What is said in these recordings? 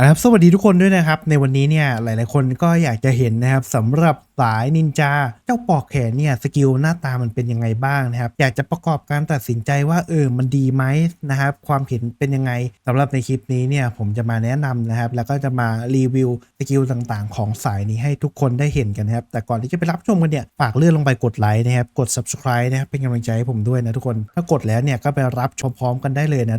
อะครับสวัสดีทุกคนด้วยนะครับ ในวันนี้เนี่ยหลาย ๆ คนก็อยากจะเห็นนะครับสำหรับสายนินจาเจ้าปอกแขนเนี่ยสกิลหน้าตามันเป็นยังไงบ้างนะครับ อยากจะประกอบการตัดสินใจว่าเออมันดีไหมนะครับ ความเห็นเป็นยังไงสำหรับในคลิปนี้เนี่ยผมจะมาแนะนำนะครับ แล้วก็จะมารีวิวสกิลต่าง ๆ ของสายนี้ให้ทุกคนได้เห็นกันนะครับ แต่ก่อนที่จะไปรับชมกันเนี่ยฝากเลื่อนลงไปกดไลค์นะครับกด subscribe นะครับเป็นกำลังใจให้ผมด้วยนะทุกคนถ้ากดแล้วเนี่ยก็ไปรับชมพร้อมกันได้เลยนะ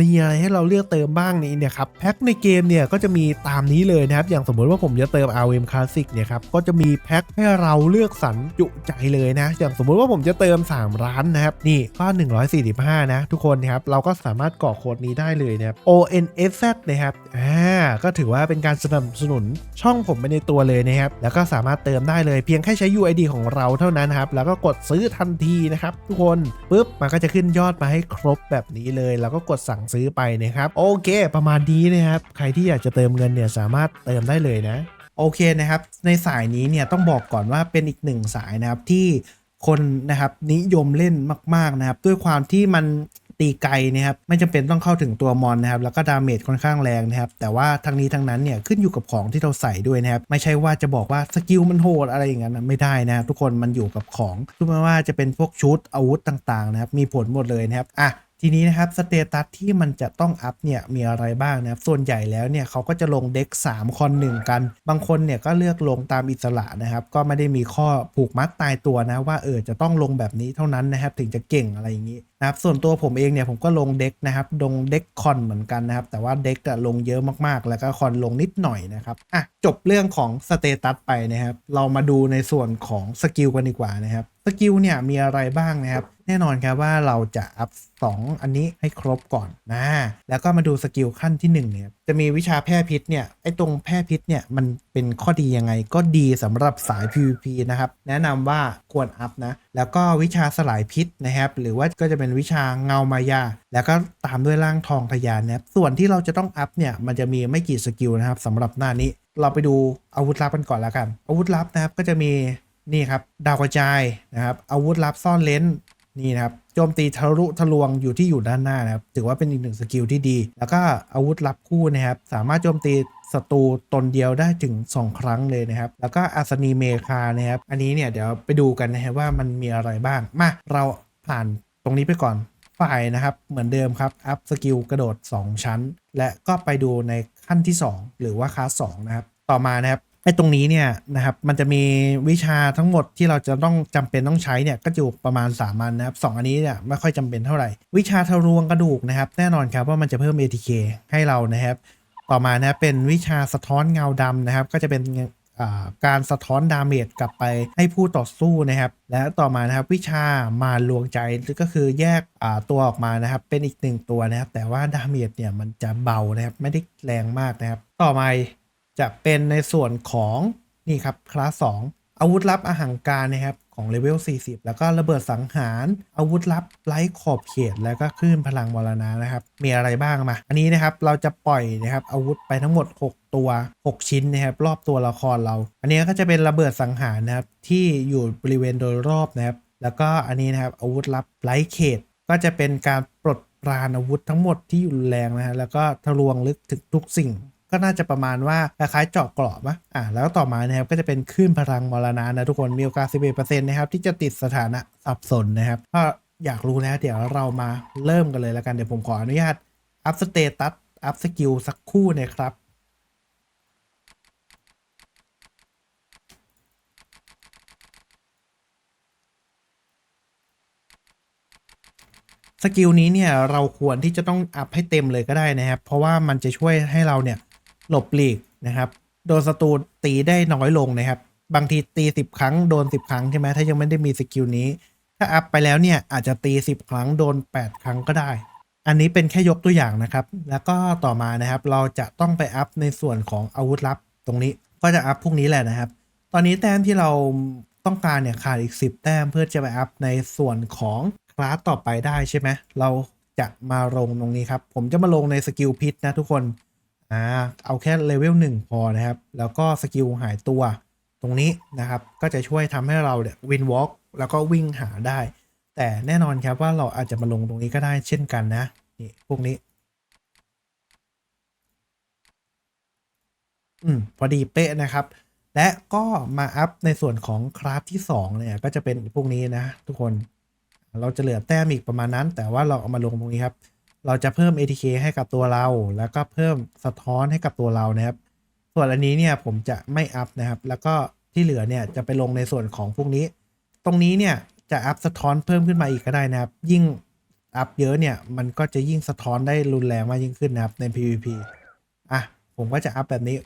มีอะไรให้เราเลือกเติมบ้างนี้เนี่ยครับแพ็คในเกมเนี่ยก็จะมีตามนี้เลยนะครับ อย่างสมมติว่าผมจะเติม RM Classic เนี่ยครับก็จะมีแพ็คให้เราเลือกสรรจุใจเลยนะ อย่างสมมุติว่าผมจะเติม 3 ร้านนะครับนี่ก็145 นะ ทุกคนนะครับเราก็สามารถกรอกโค้ดนี้ได้เลยนะครับ ONSZ นะครับอ่าก็ถือว่าเป็นการสนับสนุนช่องผมไปในตัวเลยนะครับแล้วก็สามารถเติมได้เลยเพียงแค่ใช้ UID ของเราเท่านั้นครับแล้วก็กดซื้อทันทีนะครับทุกคนปุ๊บมันก็จะขึ้นยอดมาให้ครบแบบนี้เลย แล้วก็กดสั่งซื้อไปนะครับ โอเค ประมาณนี้นะครับ ใครที่อยากจะเติมเงินเนี่ยสามารถเติมได้เลยนะ โอเคนะครับ ในสายนี้เนี่ยต้องบอกก่อนว่าเป็นอีกหนึ่งสายนะครับที่คนนะครับนิยมเล่นมาก ๆนะครับ ด้วยความที่มันตีไกลนะครับไม่จำเป็นต้องเข้าถึงตัวมอนนะครับแล้วก็ดาเมจค่อนข้างแรงนะครับแต่ว่าทั้งนี้ทั้งนั้นเนี่ยขึ้นอยู่กับของที่เราใส่ด้วยนะครับไม่ใช่ว่าจะบอกว่าสกิลมันโหดอะไรอย่างนั้นไม่ได้นะครับทุกคนมันอยู่กับของไม่ว่าจะเป็นพวกชุดอาวุธต่างๆนะครับมีผลหมดเลยนะครับอะ ทีนี้นะครับสเตตัสที่มันจะต้องอัพเนี่ยมีอะไรบ้างนะครับ ส่วนใหญ่แล้วเนี่ยเขาก็จะลงเด็ก3คอนหนึ่งกัน บางคนเนี่ยก็เลือกลงตามอิสระนะครับ ก็ไม่ได้มีข้อผูกมัดตายตัวนะว่าเออจะต้องลงแบบนี้เท่านั้นนะครับ ถึงจะเก่งอะไรอย่างนี้นะครับส่วนตัวผมเองเนี่ยผมก็ลงเด็กนะครับลงเด็กคอนเหมือนกันนะครับ แต่ว่าเด็กอะลงเยอะมากๆ แล้วก็คอนลงนิดหน่อยนะครับอะจบเรื่องของสเตตัสไปนะครับ เรามาดูในส่วนของสกิลกันดีกว่านะครับ สกิลเนี่ยมีอะไรบ้างนะครับ แน่นอนครับว่าเราจะอัพ2อันนี้ให้ครบก่อนนะแล้วก็มาดูสกิลขั้นที่ 1 เนี่ย จะมีวิชาแพร่พิษเนี่ยไอ้ตรงแพร่พิษเนี่ยมันเป็นข้อดียังไงก็ดีสำหรับสาย PVP นะครับ แนะนำว่าควรอัพนะ แล้วก็วิชาสลายพิษนะครับ หรือว่าก็จะเป็นวิชาเงามายา แล้วก็ตามด้วยร่างทองทะยานนะครับส่วนที่เราจะต้องอัพเนี่ยมันจะมีไม่กี่สกิลนะครับสำหรับหน้านี้เราไปดูอาวุธลับกันก่อนแล้วกัน อาวุธลับนะครับก็จะมี นี่ครับดาวกระจายนะครับอาวุธลับซ่อนเลนนี่นะครับโจมตีทะลุทะลวงอยู่ที่อยู่ด้านหน้านะครับถือว่าเป็นอีกหนึ่งสกิลที่ดี แล้วก็อาวุธลับคู่นะครับสามารถโจมตีศัตรูตนเดียวได้ถึง 2 ครั้งเลยนะครับ แล้วก็อัศนีเมคานะครับอันนี้เนี่ยเดี๋ยวไปดูกันนะครับว่ามันมีอะไรบ้างมาเราผ่านตรงนี้ไปก่อนฝ่ายนะครับเหมือนเดิมครับอัพสกิลกระโดด 2 ชั้น และก็ไปดูในขั้นที่ 2 หรือว่าคลาส2นะครับต่อมานะครับ ไอ้ตรงนี้เนี่ยนะครับมันจะมีวิชาทั้งหมดที่เราจะต้องจำเป็นต้องใช้เนี่ยก็อยู่ประมาณ3อันนะครับสองอันนี้เนี่ยไม่ค่อยจำเป็นเท่าไหร่ วิชาทะลวงกระดูกนะครับ แน่นอนครับว่ามันจะเพิ่ม ATK ให้เรานะครับ ต่อมานะเป็นวิชาสะท้อนเงาดำนะครับ ก็จะเป็นอ่าการสะท้อนดาเมจกลับไปให้ผู้ต่อสู้นะครับ และต่อมานะครับวิชามาลวงใจก็คือแยกอ่าตัวออกมานะครับ เป็นอีกหนึ่งตัวนะครับ แต่ว่าดาเมจเนี่ยมันจะเบานะครับไม่ได้แรงมากนะครับ ต่อมา จะเป็นในส่วนของนี่ครับคลาส2อาวุธลับอาหังการนะครับของเลเวล 40 แล้วก็ระเบิดสังหาร อาวุธลับไร้ขอบเขต แล้วก็คลื่นพลังมรณะนะครับ มีอะไรบ้างมา อันนี้นะครับเราจะปล่อยนะครับอาวุธไปทั้งหมด 6 ตัว 6 ชิ้นนะครับรอบตัวละครเรา อันนี้ก็จะเป็นระเบิดสังหารนะครับที่อยู่บริเวณโดยรอบนะครับ แล้วก็อันนี้นะครับอาวุธลับไร้เขต ก็จะเป็นการปลดปราณอาวุธทั้งหมดที่อยู่แรงนะฮะแล้วก็ทะลวงลึกถึงทุกสิ่ง ก็น่าจะประมาณว่าคล้ายๆเจาะเกราะมะอ่าแล้วต่อมานะครับก็จะเป็นคลื่นพลังมรณะนะทุกคนมีโอกาส11%นะครับที่จะติดสถานะสับสนนะครับก็อยากรู้แล้วเดี๋ยวเรามาเริ่มกันเลยแล้วกันเดี๋ยวผมขออนุญาตอัพสเตตัสอัพสกิลสักคู่นะครับสกิลนี้เนี่ยเราควรที่จะต้องอัพให้เต็มเลยก็ได้นะครับ เพราะว่ามันจะช่วยให้เราเนี่ย หลบหลีกนะครับ โดนศัตรูตีได้น้อยลงนะครับ บางทีตีสิบครั้งโดนสิบครั้งใช่ไหมถ้ายังไม่ได้มีสกิลนี้ ถ้าอัพไปแล้วเนี่ยอาจจะตีสิบครั้งโดนแปดครั้งก็ได้ อันนี้เป็นแค่ยกตัวอย่างนะครับ แล้วก็ต่อมานะครับ เราจะต้องไปอัพในส่วนของอาวุธลับ ตรงนี้ก็จะอัพพวกนี้แหละนะครับ ตอนนี้แต้มที่เราต้องการเนี่ยขาดอีก 10 แต้มเพื่อจะไปอัพในส่วนของคลาสต่อไปได้ใช่ไหมเราจะมาลงตรงนี้ครับ ผมจะมาลงในสกิลพิษนะทุกคน อ่าเอาแค่เลเวลหนึ่งพอนะครับ แล้วก็สกิลหายตัวตรงนี้นะครับ ก็จะช่วยทำให้เราเนี่ยวินวอล์กแล้วก็วิ่งหาได้ แต่แน่นอนครับว่าเราอาจจะมาลงตรงนี้ก็ได้เช่นกันนะ นี่ พวกนี้ อืม พอดีเป๊ะนะครับ และก็มาอัพในส่วนของคลาสที่ 2 เนี่ย ก็จะเป็นพวกนี้นะ ทุกคน เราจะเหลือแต้มอีกประมาณนั้น แต่ว่าเราเอามาลงตรงนี้ครับ เราจะเพิ่ม ATK ให้กับตัวเรา แล้วก็เพิ่มสะท้อนให้กับตัวเรานะครับ ส่วนอันนี้เนี่ยผมจะไม่อัพนะครับ แล้วก็ที่เหลือเนี่ยจะไปลงในส่วนของพวกนี้ ตรงนี้เนี่ยจะอัพสะท้อนเพิ่มขึ้นมาอีกก็ได้นะครับ ยิ่งอัพเยอะเนี่ยมันก็จะยิ่งสะท้อนได้รุนแรงมากยิ่งขึ้นนะครับใน PVP อะผมก็จะอัพแบบนี้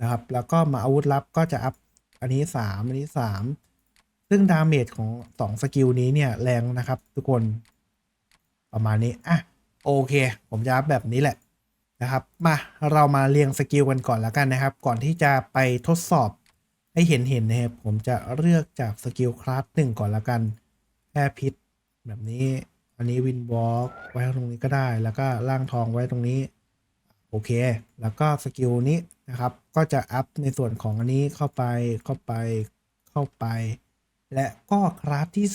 นะครับ แล้วก็มาอาวุธลับก็จะอัพอันนี้ 3 อันนี้ 3 ซึ่งดาเมจของ 2 สกิลนี้เนี่ยแรงนะครับทุกคนประมาณนี้ อะ โอเค ผมจะอัพแบบนี้แหละนะครับ มาเรามาเรียงสกิลกันก่อนแล้วกันนะครับ ก่อนที่จะไปทดสอบให้เห็นเห็นๆนะครับ ผมจะเลือกจากสกิลคลาสหนึ่งก่อนแล้วกันแค่พิษแบบนี้ อันนี้วินวอล์กไว้ตรงนี้ก็ได้ แล้วก็ล่างทองไว้ตรงนี้ โอเค แล้วก็สกิลนี้นะครับ ก็จะอัพในส่วนของอันนี้เข้าไป เข้าไป เข้าไป และก็คลาสที่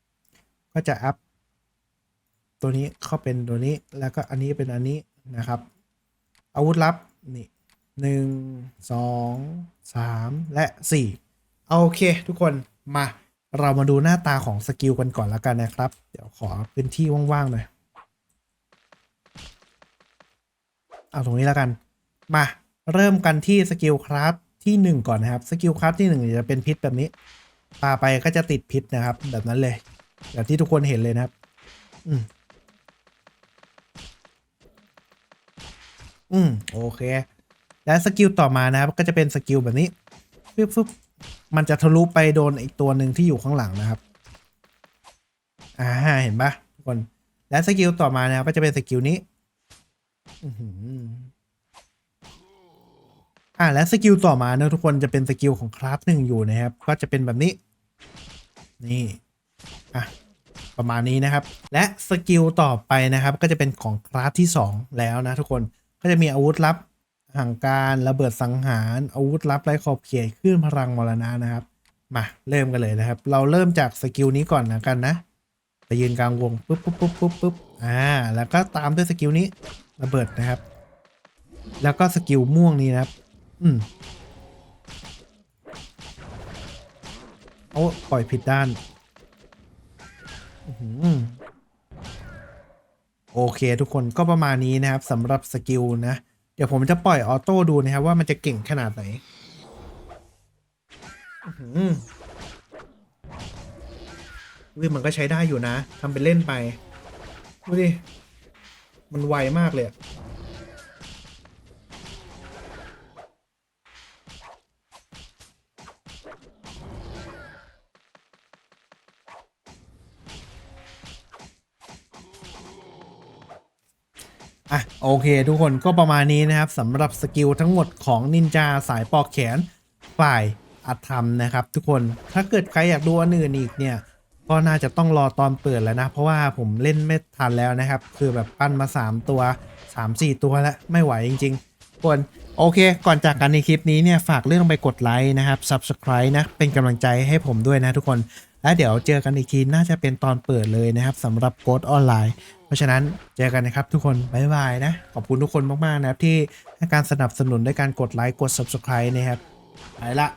2 ก็จะอัพ ตัวนี้เข้าเป็นตัวนี้แล้วก็อันนี้เป็นอันนี้นะครับ อาวุธลับนี่หนึ่งสองสามและสี่โอเคทุกคนมาเรามาดูหน้าตาของสกิลกันก่อนแล้วกันนะครับ เดี๋ยวขอพื้นที่ว่างๆหน่อยเอาตรงนี้แล้วกัน มาเริ่มกันที่สกิลคลาสที่ 1 ก่อนนะครับสกิลคลาสที่1เนี่ยจะเป็นพิษแบบนี้ปาไปก็จะติดพิษนะครับ แบบนั้นเลยแบบที่ทุกคนเห็นเลยนะครับ อืม อืมโอเค และสกิลต่อมานะครับ ก็จะเป็นสกิลแบบนี้ฟึบฟึบมันจะทะลุไปโดนอีกตัวหนึ่งที่อยู่ข้างหลังนะครับ อ่าเห็นปะทุกคนและสกิลต่อมานะครับก็จะเป็นสกิลนี้อื้อหืออ่าและสกิลต่อมานะทุกคนจะเป็นสกิลของคลาสหนึ่งอยู่นะครับ ก็จะเป็นแบบนี้ นี่อะประมาณนี้นะครับ และสกิลต่อไปนะครับ ก็จะเป็นของคลาสที่ 2 แล้วนะทุกคน ก็จะมีอาวุธลับห่างการระเบิดสังหารอาวุธลับไร้ขอบเขตคลื่นพลังมรณะนะครับ มาเริ่มกันเลยนะครับ เราเริ่มจากสกิลนี้ก่อนนะกันนะไปยืนกลางวงปุ๊บปุ๊บปุ๊บปุ๊บปุ๊บอ่าแล้วก็ตามด้วยสกิลนี้ระเบิดนะครับ แล้วก็สกิลม่วงนี้นะครับ อืมโอ้ปล่อยผิดด้านอื้อหือ โอเคทุกคนก็ประมาณนี้นะครับสำหรับสกิลนะ เดี๋ยวผมจะปล่อยออโต้ดูนะครับว่ามันจะเก่งขนาดไหนอื้อหือวิมันก็ใช้ได้อยู่นะทำเป็นเล่นไป ดูดิ มันไวมากเลยอะ อะโอเค ทุกคนก็ประมาณนี้นะครับสำหรับสกิลทั้งหมดของนินจาสายปอกแขนฝ่ายอัธรรมนะครับ ทุกคนถ้าเกิดใครอยากดูอันอื่นอีกเนี่ยก็น่าจะต้องรอตอนเปิดแล้วนะ เพราะว่าผมเล่นไม่ทันแล้วนะครับ คือแบบปั้นมา 3 ตัว 3-4 ตัวแล้วไม่ไหวจริงๆทุกคนโอเค ก่อนจากกันในคลิปนี้เนี่ยฝากเรื่องไปกดไลค์นะครับ Subscribe นะ เป็นกำลังใจให้ผมด้วยนะทุกคน และเดี๋ยวเจอกันอีกทีน่าจะเป็นตอนเปิดเลยนะครับสำหรับโค้ดออนไลน์ เพราะฉะนั้นเจอกันนะครับทุกคนบ๊ายบายนะ ขอบคุณทุกคนมากๆนะครับที่ให้การสนับสนุนด้วยการกดไลค์กด Subscribe นะครับไปละ